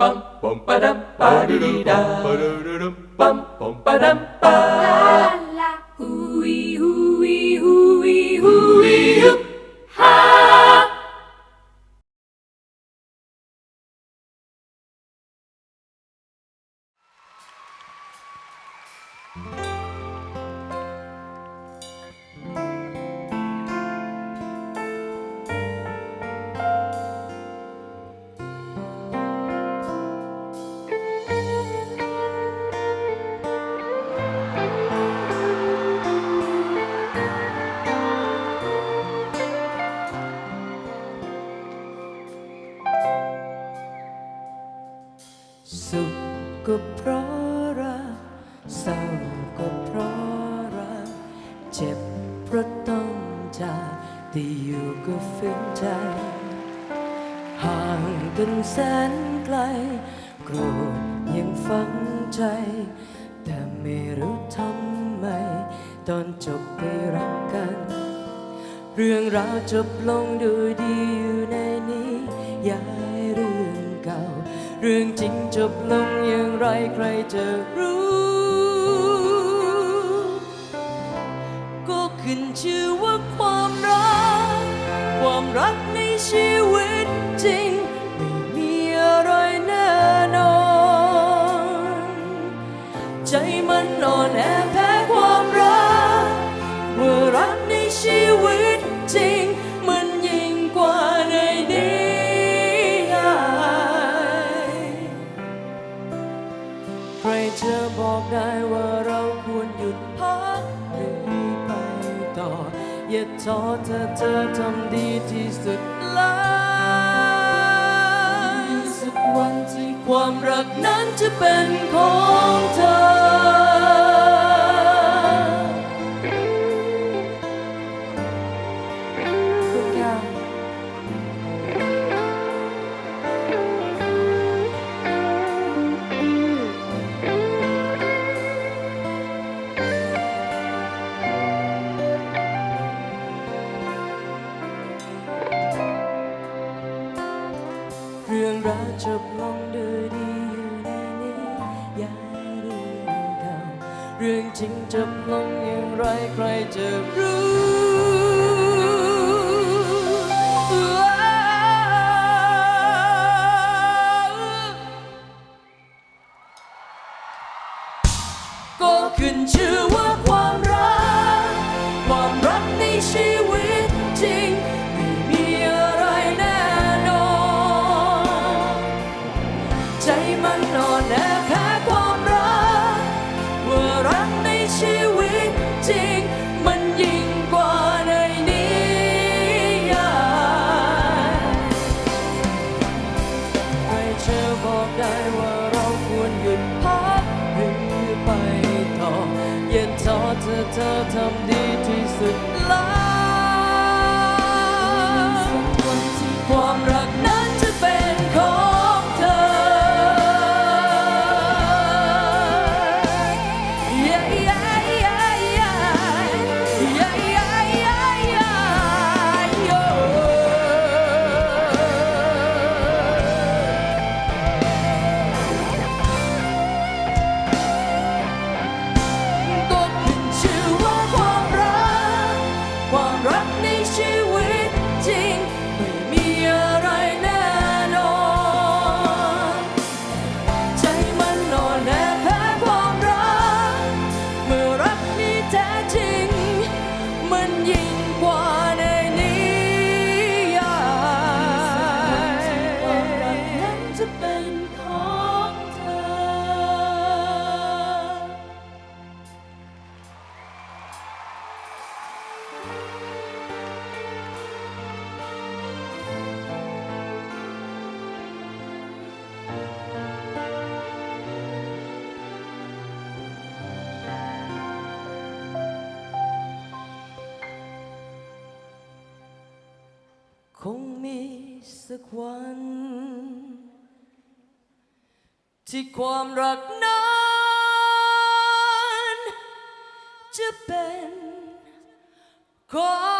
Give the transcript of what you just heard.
bum bum ba dum ba doo doo da ba doo doo dum bum bum ba dum ba la la ooey ooey ooey ooey oop ha. เศร้าก็เพราะรัก เจ็บเพราะต้องจากแต่อยู่ก็ฝืนใจ ห่างกันแสนไกล โกรธยังฝังใจ แต่ไม่รู้ทำไม ตอนจบไปรักกัน เรื่องราวจบลงดูดีอยู่ในนี้ย้ายเรื่องเก่า เรื่องจริงจบลงอย่างไรใครจะรู้ ขึ้นชื่อว่าความรัก ความรักในชีวิตจริง ไม่มีอะไรแน่นอน ใจมันอ่อนแอแพ้ความรัก เมื่อรักในชีวิตจริง มันยิ่งกว่าในนิยายใครจะบอกได้ว่าเรา อย่าท้อเธอเธอทำดีที่สุดแล้วสักวันที่ความรักนั้นจะเป็นของเธอ เรื่องราวจบลงด้วยดีอยู่ในนี้ย้ายเรื่องเก่าเรื่องจริงจบลงอย่างไรใครจะรู้ก็ขึ้นชื่อ ต จะเป็นของเธอ คงมีสักวัน ที่ความรักนั้น จะเป็นความ